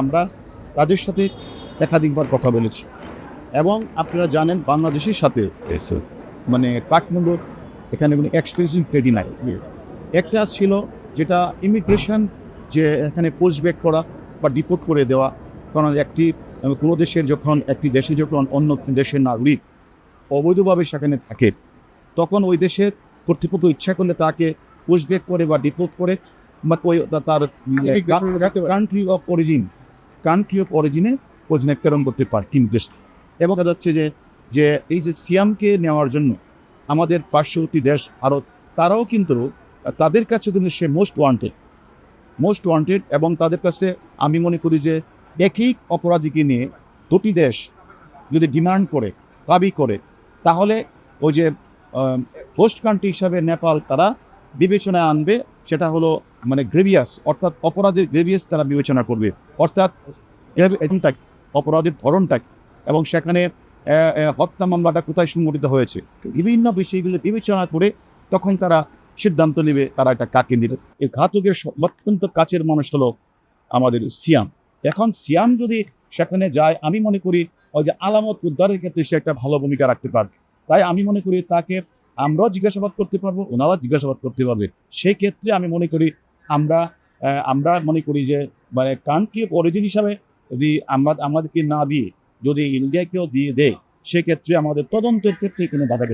আমরা তাদের সাথে একাধিকবার কথা বলেছি। এবং আপনারা জানেন বাংলাদেশের সাথে মানে কাঠমান্ডুর এখানে কোনো এক্সটেন্সিভ ট্রেডি নাই। একটা ছিল যেটা ইমিগ্রেশন যে এখানে পোস্ট ব্যাক করা বা ডিপোর্ট করে দেওয়া। কারণ একটি কোনো দেশের যখন একটি দেশে যখন অন্য দেশের নাগরিক অবৈধভাবে সেখানে থাকে তখন ওই দেশের কর্তৃপক্ষ ইচ্ছা করলে তাকে পোস্ট ব্যাক করে বা ডিপোর্ট করে বা তার country of origin country of অরিজিনে ওখানে প্রেরণ করতে পারে ইমিগ্রেশন এবং দেখা যাচ্ছে যে যে এই যে সিয়ামকে নেওয়ার জন্য আমাদের পার্শ্ববর্তী দেশ ভারত, তারাও কিন্তু তাদের কাছে কিন্তু সে মোস্ট ওয়ান্টেড মোস্ট ওয়ান্টেড এবং তাদের কাছে আমি মনে করি যে একই অপরাধীকে নিয়ে দুটি দেশ যদি ডিমান্ড করে, দাবি করে, তাহলে ওই যে হোস্ট কান্ট্রি হিসাবে নেপাল তারা বিবেচনায় আনবে, সেটা হলো মানে গ্রেভিয়াস অর্থাৎ অপরাধের গ্রেভিয়াস তারা বিবেচনা করবে। অর্থাৎ অপরাধের ধরনটা এবং সেখানে হত্যা মামলাটা কোথায় সংগঠিত হয়েছে, বিভিন্ন বিষয়গুলো বিবেচনা করে তখন তারা সিদ্ধান্ত নেবে তারা এটা কাকে নেবে এই ঘাতকের অত্যন্ত কাছের মানুষ হলো আমাদের সিয়াম। এখন সিয়াম যদি সেখানে যায়, আমি মনে করি ওই যে আলামত উদ্ধারের ক্ষেত্রে সে একটা ভালো ভূমিকা রাখতে পারবে। তাই আমি মনে করি তাকে আমরাও জিজ্ঞাসাবাদ করতে পারব, ওনারাও জিজ্ঞাসাবাদ করতে পারবে। সেই ক্ষেত্রে আমি মনে করি আমরা আমরা মনে করি যে মানে কান্ট্রি অরিজিন হিসাবে যদি আমরা, আমাদেরকে না দিয়ে, যদি ইন্ডিয়াকেও দিয়ে দেয়, সেক্ষেত্রে আমাদের তদন্তের ক্ষেত্রে কোনো বাধা